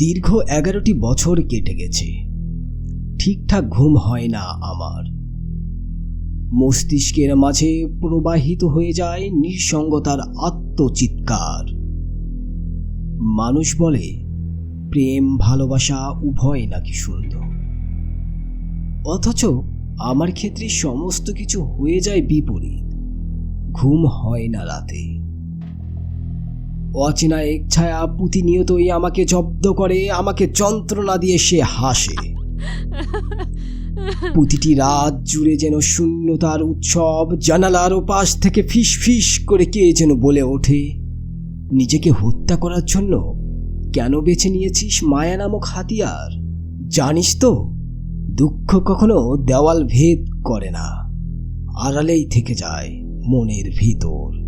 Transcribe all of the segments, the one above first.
দীর্ঘ এগারোটি বছর কেটে গেছে। ঠিকঠাক ঘুম হয় না আমার। মস্তিষ্কের মাঝে প্রবাহিত হয়ে যায় নিঃসঙ্গতার আত্মচিৎকার। মানুষ বলে, প্রেম, ভালোবাসা উভয় নাকি সুন্দর। অথচ আমার ক্ষেত্রে সমস্ত কিছু হয়ে যায় বিপরীত। ঘুম হয় না রাতে। অচেনা এক ছায়া প্রতিনিয়তই আমাকে জব্দ করে আমাকে যন্ত্রণা দিয়ে সে হাসে। প্রতিটি রাত জুড়ে যেন শূন্যতার উৎসব জানালার পাশ থেকে ফিস ফিস করে কে যেন বলে ওঠে নিজেকে হত্যা করার জন্য কেন বেছে নিয়েছিস মায়া নামক হাতিয়ার? জানিস তো দুঃখ কখনো দেওয়াল ভেদ করে না আড়ালেই থেকে যায় মনের ভিতর।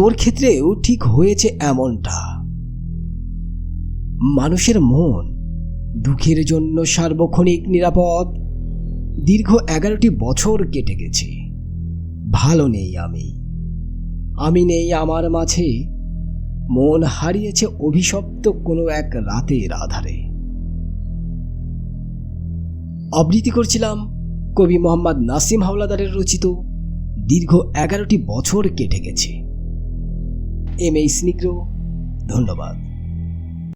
তোর ক্ষেত্রেও ঠিক হয়েছে এমনটা। মানুষের মন দুঃখের জন্য সার্বক্ষণিক নিরাপদ। দীর্ঘ এগারোটি বছর কেটে গেছে। ভালো নেই আমি। আমি নেই আমার মাঝে। মন হারিয়েছে অভিশপ্ত কোনো এক রাতের আধারে। আবৃত্তি করছিলাম কবি মোহাম্মদ নাসিম হাওলাদারের রচিত দীর্ঘ এগারোটি বছর কেটে গেছে। এম এই স্নিগ্র। ধন্যবাদ।